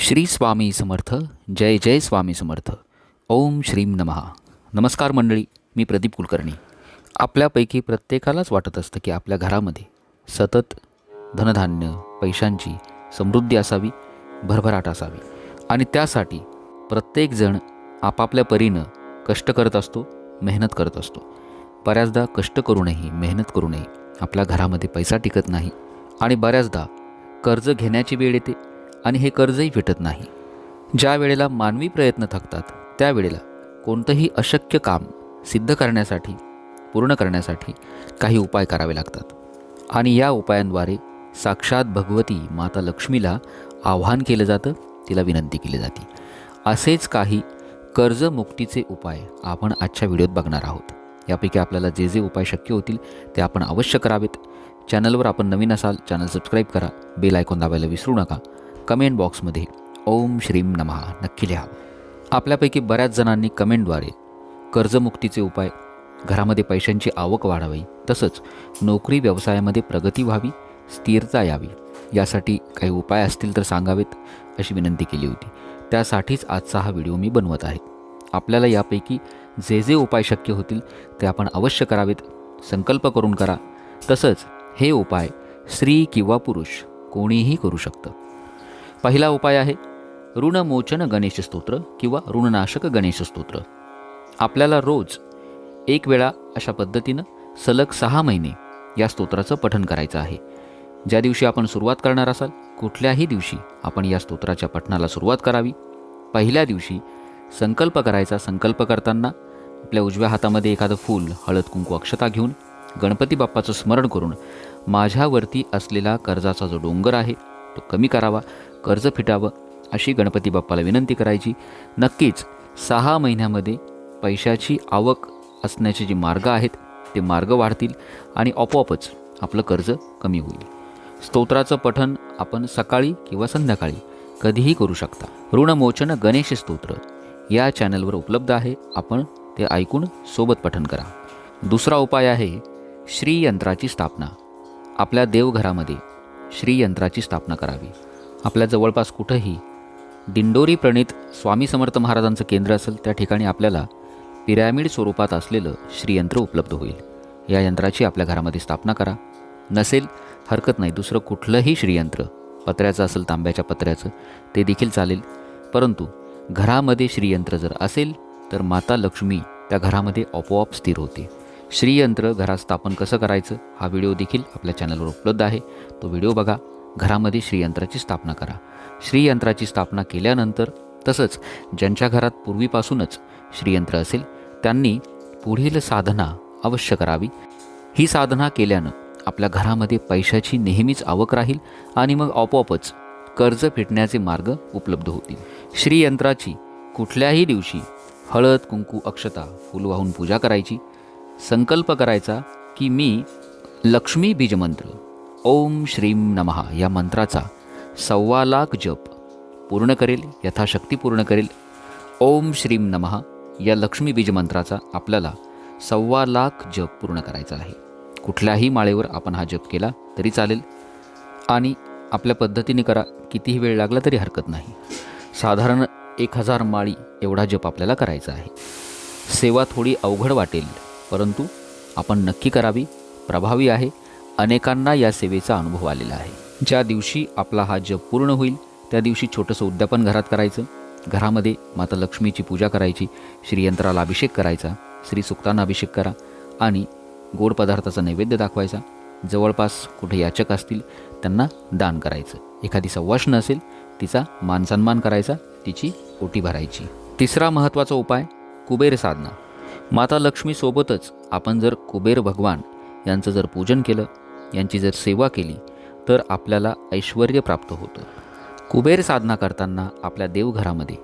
श्री स्वामी समर्थ जय जय स्वामी समर्थ. ओम श्रीम नमहा नमस्कार मंडळी मी प्रदीप कुलकर्णी. आपल्यापैकी प्रत्येकालाच वाटत असतं की आपल्या घरामध्ये सतत धनधान्य पैशांची समृद्धी असावी भरभराट असावी. आणि त्यासाठी प्रत्येकजण आपापल्या परीनं कष्ट करत असतो मेहनत करत असतो. बऱ्याचदा कष्ट करूनही मेहनत करूनही आपल्या घरामध्ये पैसा टिकत नाही आणि बऱ्याचदा कर्ज घेण्याची वेळ येते. आणि हे कर्जही फिटत नाही. ज्या वेळेला मानवी प्रयत्न थकतात त्यावेळेला कोणतंही अशक्य काम सिद्ध करण्यासाठी पूर्ण करण्यासाठी काही उपाय करावे लागतात. आणि या उपायांद्वारे साक्षात भगवती माता लक्ष्मीला आव्हान केलं जातं तिला विनंती केली जाते. असेच काही कर्जमुक्तीचे उपाय आपण आजच्या व्हिडिओत बघणार आहोत. यापैकी आपल्याला जे जे उपाय शक्य होतील ते आपण अवश्य करावेत. चॅनलवर आपण नवीन असाल चॅनल सबस्क्राईब करा बेल आयकॉन दाबायला विसरू नका. कमेंट बॉक्समध्ये ओम श्रीम नमहा नक्की लिहा. आपल्यापैकी बऱ्याच जणांनी कमेंटद्वारे कर्जमुक्तीचे उपाय घरामध्ये पैशांची आवक वाढावी तसंच नोकरी व्यवसायामध्ये प्रगती व्हावी स्थिरता यावी यासाठी काही उपाय असतील तर सांगावेत अशी विनंती केली होती. त्यासाठीच आजचा हा व्हिडिओ मी बनवत आहे. आपल्याला यापैकी जे जे उपाय शक्य होतील ते आपण अवश्य करावेत. संकल्प करून करा. तसंच हे उपाय स्त्री किंवा पुरुष कोणीही करू शकतं. पहिला उपाय आहे ऋणमोचन गणेश स्तोत्र किंवा ऋणनाशक गणेश स्तोत्र. आपल्याला रोज एक वेळा अशा पद्धतीनं सलग सहा महिने या स्तोत्राचं पठन करायचं आहे. ज्या दिवशी आपण सुरुवात करणार असाल कुठल्याही दिवशी आपण या स्तोत्राच्या पठणाला सुरुवात करावी. पहिल्या दिवशी संकल्प करायचा संकल्प करताना आपल्या उजव्या हातामध्ये एखादं फूल हळद कुंकू अक्षता घेऊन गणपती बाप्पाचं स्मरण करून माझ्यावरती असलेला कर्जाचा जो डोंगर आहे तो कमी करावा. कर्ज फिटावं अशी गणपती बाप्पाला विनंती करायची. नक्कीच सहा महिन्यामध्ये पैशाची आवक असण्याचे जे मार्ग आहेत ते मार्ग वाढतील आणि आपोआपच आपलं कर्ज कमी होईल. स्तोत्राचं पठण आपण सकाळी किंवा संध्याकाळी कधीही करू शकता. ऋणमोचन गणेश स्तोत्र या चॅनलवर उपलब्ध आहे. आपण ते ऐकून सोबत पठण करा. दुसरा उपाय आहे श्रीयंत्राची स्थापना. आपल्या देवघरामध्ये श्रीयंत्राची स्थापना करावी. आपल्या जवळपास कुठंही दिंडोरी प्रणित स्वामी समर्थ महाराजांचं केंद्र असेल त्या ठिकाणी आपल्याला पिरॅमिड स्वरूपात असलेलं श्रीयंत्र उपलब्ध होईल. या यंत्राची आपल्या घरामध्ये स्थापना करा. नसेल हरकत नाही. दुसरं कुठलंही श्रीयंत्र पत्र्याचं असेल तांब्याच्या पत्र्याचं ते देखील चालेल. परंतु घरामध्ये श्रीयंत्र जर असेल तर माता लक्ष्मी त्या घरामध्ये आपोआप स्थिर होते. श्रीयंत्र घरात स्थापन कसं करायचं हा व्हिडिओ देखील आपल्या चॅनलवर उपलब्ध आहे. तो व्हिडिओ बघा. घरामध्ये श्रीयंत्राची स्थापना करा. श्रीयंत्राची स्थापना केल्यानंतर तसंच ज्यांच्या घरात पूर्वीपासूनच श्रीयंत्र असेल त्यांनी पुढील साधना अवश्य करावी. ही साधना केल्यानं आपल्या घरामध्ये पैशाची नेहमीच आवक राहील आणि मग आपोआपच कर्ज फेटण्याचे मार्ग उपलब्ध होतील. श्रीयंत्राची कुठल्याही दिवशी हळद कुंकू अक्षता फुल वाहून पूजा करायची. संकल्प करायचा की मी लक्ष्मी बीजमंत्र ओम श्रीम नमहा या मंत्राचा सव्वा लाख जप पूर्ण करेल यथाशक्ती पूर्ण करेल. ओम श्रीम नमहा या लक्ष्मी बीज मंत्राचा आपल्याला सव्वा लाख जप पूर्ण करायचा आहे. कुठल्याही माळेवर आपण हा जप केला तरी चालेल. आणि आपल्या पद्धतीने करा कितीही वेळ लागला तरी हरकत नाही. साधारण एक हजार माळी एवढा जप आपल्याला करायचा आहे. सेवा थोडी अवघड वाटेल परंतु आपण नक्की करावी प्रभावी आहे. अनेकांना या सेवेचा अनुभव आलेला आहे. ज्या दिवशी आपला हा जप पूर्ण होईल त्या दिवशी छोटंसं उद्यापन घरात करायचं. घरामध्ये माता लक्ष्मीची पूजा करायची श्रीयंत्राला अभिषेक करायचा श्री सुक्तांना अभिषेक करा आणि गोड पदार्थाचा नैवेद्य दाखवायचा. जवळपास कुठे याचक असतील त्यांना दान करायचं. एखादी सवाष्ण असेल तिचा मानसन्मान करायचा तिची ओटी भरायची. तिसरा महत्त्वाचा उपाय कुबेर साधना. माता लक्ष्मीसोबतच आपण जर कुबेर भगवान यांचं जर पूजन केलं यांची जर सेवा केली तर आपल्याला ऐश्वर प्राप्त होतं. कुबेर साधना करताना आपल्या देवघरामध्ये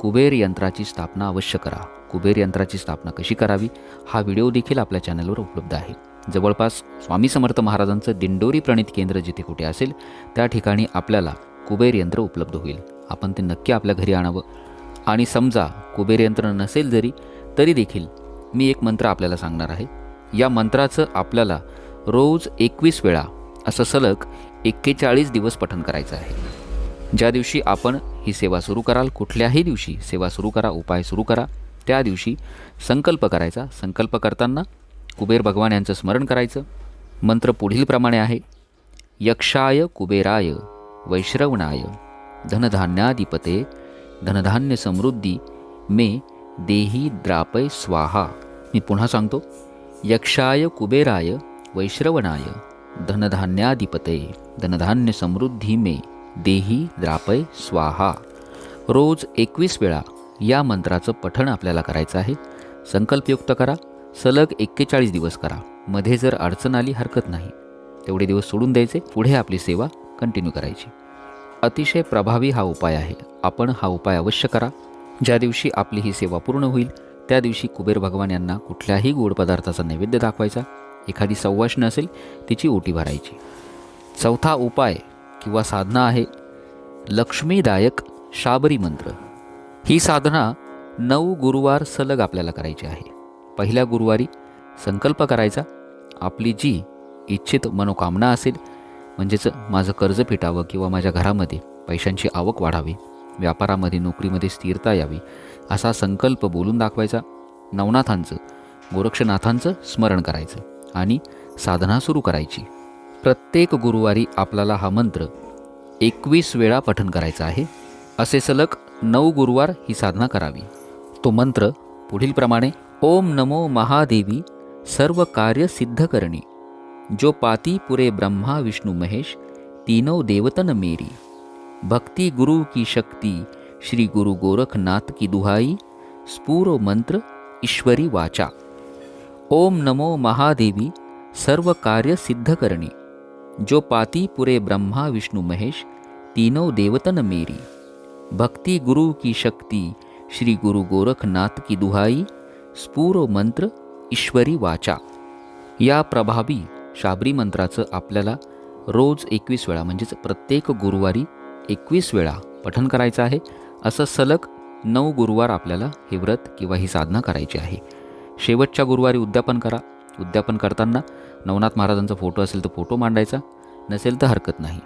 कुबेर यंत्राची स्थापना अवश्य करा. कुबेर यंत्राची स्थापना कशी करावी हा व्हिडिओ देखील आपल्या चॅनलवर उपलब्ध आहे. जवळपास स्वामी समर्थ महाराजांचं दिंडोरी प्रणित केंद्र जिथे कुठे असेल त्या ठिकाणी आपल्याला कुबेर यंत्र उपलब्ध होईल. आपण ते नक्की आपल्या घरी आणावं. आणि समजा कुबेर यंत्र नसेल जरी तरी देखील मी एक मंत्र आपल्याला सांगणार आहे. या मंत्राचं आपल्याला रोज एकवीस वेळा असं सलग एक्केचाळीस दिवस पठण करायचं आहे. ज्या दिवशी आपण ही सेवा सुरू कराल कुठल्याही दिवशी सेवा सुरू करा उपाय सुरू करा त्या दिवशी संकल्प करायचा. संकल्प करताना कुबेर भगवान यांचं स्मरण करायचं. मंत्र पुढीलप्रमाणे आहे यक्षाय कुबेराय वैश्रवणाय धनधान्याधिपते धनधान्य समृद्धी मे देही द्रापय स्वाहा. मी पुन्हा सांगतो यक्षाय कुबेराय वैश्रवणाय धनधान्याधिपते धनधान्य समृद्धी मे देही द्रापय स्वाहा। रोज एकवीस वेळा या मंत्राचं पठण आपल्याला करायचं आहे. संकल्पयुक्त करा. सलग एक्केचाळीस दिवस करा. मध्ये जर अडचण आली हरकत नाही. तेवढे दिवस सोडून द्यायचे. पुढे आपली सेवा कंटिन्यू करायची. अतिशय प्रभावी हा उपाय आहे. आपण हा उपाय अवश्य करा. ज्या दिवशी आपली ही सेवा पूर्ण होईल त्या दिवशी कुबेर भगवान यांना कुठल्याही गोड पदार्थाचा नैवेद्य दाखवायचा. एखादी सवाष्ण असेल तिची ओटी भरायची. चौथा उपाय किंवा साधना आहे लक्ष्मीदायक शाबरी मंत्र. ही साधना नऊ गुरुवार सलग आपल्याला करायची आहे. पहिल्या गुरुवारी संकल्प करायचा आपली जी इच्छित मनोकामना असेल म्हणजेच माझं कर्ज फिटावं किंवा माझ्या घरामध्ये पैशांची आवक वाढावी व्यापारामध्ये नोकरीमध्ये स्थिरता यावी असा संकल्प बोलून दाखवायचा नवनाथांचं गोरक्षनाथांचं स्मरण करायचं. आणि साधना सुरू करायची. प्रत्येक गुरुवारी आपल्याला हा मंत्र एकवीस वेळा पठन करायचा आहे. असे सलग नऊ गुरुवार ही साधना करावी. तो मंत्र पुढीलप्रमाणे ओम नमो महादेवी सर्व कार्य सिद्ध करणी. जो पाती पुरे ब्रह्मा विष्णू महेश तीनों देवतन मेरी. भक्ति गुरु की शक्ति श्री गुरु गोरखनाथ की दुहाई स्पूरो मंत्र ईश्वरी वाचा. ओम नमो महादेवी सर्व कार्य सिद्ध करणी जो पाती पुरे ब्रह्मा विष्णु महेश तीनों देवतन मेरी। भक्ति गुरु की शक्ति श्री गुरु गोरखनाथ की दुहाई स्पूरो मंत्र ईश्वरी वाचा। या प्रभावी शाबरी मंत्राचं आपल्याला रोज एकवीस वेळा म्हणजेच प्रत्येक गुरुवारी एकवीस वेळा पठन करायचं आहे असं सलग नऊ गुरुवार आपल्याला हे व्रत किंवा ही साधना करायची आहे. शेवटच्या गुरुवारी उद्यापन करा. उद्यापन करताना नवनाथ महाराजांचा फोटो असेल तर फोटो मांडायचा नसेल तर हरकत नाही.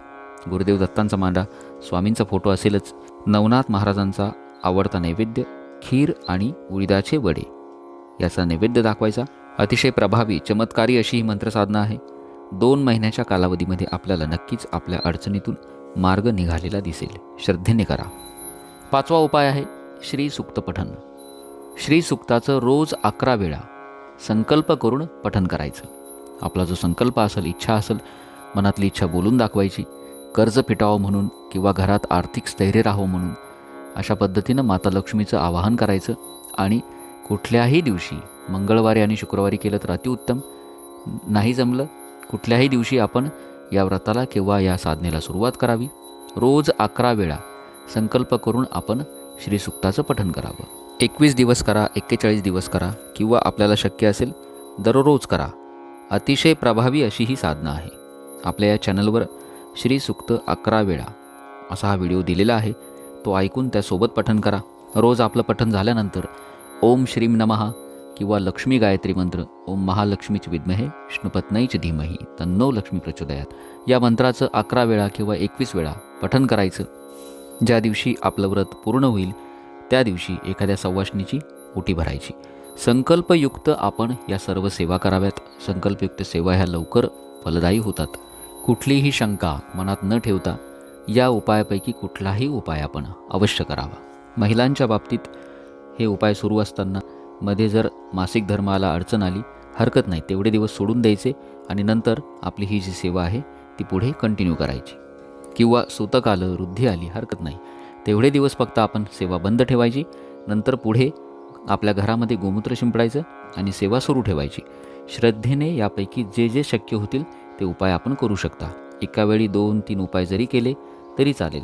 गुरुदेव दत्तांचा मांडा स्वामींचा फोटो असेलच. नवनाथ महाराजांचा आवडता नैवेद्य खीर आणि उडीदाचे वडे. याचा नैवेद्य दाखवायचा. अतिशय प्रभावी चमत्कारी अशी ही मंत्रसाधना आहे. दोन महिन्याच्या कालावधीमध्ये आपल्याला नक्कीच आपल्या अडचणीतून मार्ग निघालेला दिसेल. श्रद्धेने करा. पाचवा उपाय आहे श्री सुक्तपठन श्रीसुक्ताचं श्री सुक्ताचं रोज अकरा वेळा संकल्प करून पठन करायचं. आपला जो संकल्प असेल इच्छा असेल मनातली इच्छा बोलून दाखवायची कर्ज फिटावं म्हणून किंवा घरात आर्थिक स्थैर्य राहावं म्हणून अशा पद्धतीनं माता लक्ष्मीचं आवाहन करायचं आणि कुठल्याही दिवशी मंगळवारी आणि शुक्रवारी केलं तर अतिउत्तम. नाही जमलं कुठल्याही दिवशी आपण या व्रताला किंवा या साधनेला सुरुवात करावी. रोज अकरा वेळा संकल्प करून आपण श्रीसुक्ताचं पठन करावं. एकवीस दिवस करा एक्केचाळीस दिवस करा किंवा आपल्याला शक्य असेल दररोज करा. अतिशय प्रभावी अशी ही साधना आहे. आपल्या या चॅनलवर श्रीसुक्त अकरा वेळा असा हा व्हिडिओ दिलेला आहे. तो ऐकून त्यासोबत पठन करा. रोज आपलं पठन झाल्यानंतर ओम श्रीम नमहा किंवा लक्ष्मी गायत्री मंत्र ओम महालक्ष्मीच विद्महे विष्णुपत्नईच धीमही तन्नो लक्ष्मी प्रचोदयात. या मंत्राचं अकरा वेळा किंवा एकवीस वेळा पठन करायचं. ज्या दिवशी आपलं व्रत पूर्ण होईल त्या दिवशी एखाद्या सवाष्णीची ओटी भरायची. संकल्पयुक्त आपण या सर्व सेवा कराव्यात. संकल्पयुक्त सेवा ह्या लवकर फलदायी होतात. कुठलीही शंका मनात न ठेवता या उपायापैकी कुठलाही उपाय आपण अवश्य करावा. महिलांच्या बाबतीत हे उपाय सुरू असताना मध्ये जर मासिक धर्माला अडचण आली हरकत नाही तेवढे दिवस सोडून द्यायचे आणि नंतर आपली ही जी सेवा आहे ती पुढे कंटिन्यू करायची. किंवा सुतक आलं वृद्धी आली हरकत नाही. तेवढे दिवस फक्त आपण सेवा बंद ठेवायची नंतर पुढे आपल्या घरामध्ये गोमूत्र शिंपडायचं आणि सेवा सुरू ठेवायची. श्रद्धेने यापैकी जे जे शक्य होतील ते उपाय आपण करू शकता. एका वेळी दोन तीन उपाय जरी केले तरी चालेल.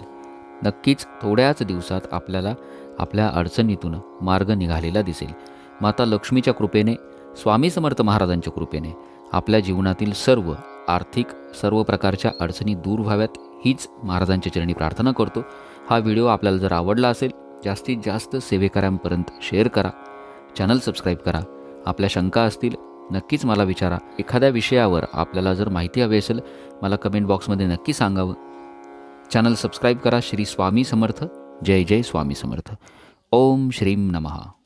नक्कीच थोड्याच दिवसात आपल्याला आपल्या अडचणीतून मार्ग निघालेला दिसेल. माता लक्ष्मीच्या कृपेने स्वामी समर्थ महाराजांच्या कृपेने आपल्या जीवनातील सर्व आर्थिक सर्व प्रकारच्या अडचणी दूर व्हाव्यात हीच महाराजांच्या चरणी प्रार्थना करतो. हा व्हिडिओ आपल्याला जर आवडला असेल जास्तीत जास्त सेवेकऱ्यांपर्यंत शेअर करा. चॅनल सबस्क्राईब करा. आपल्या शंका असतील नक्कीच मला विचारा. एखाद्या विषयावर आपल्याला जर माहिती हवी असेल मला कमेंट बॉक्समध्ये नक्की सांगावं. चॅनल सबस्क्राईब करा. श्री स्वामी समर्थ. जय जय स्वामी समर्थ. ओम श्रीम नमः.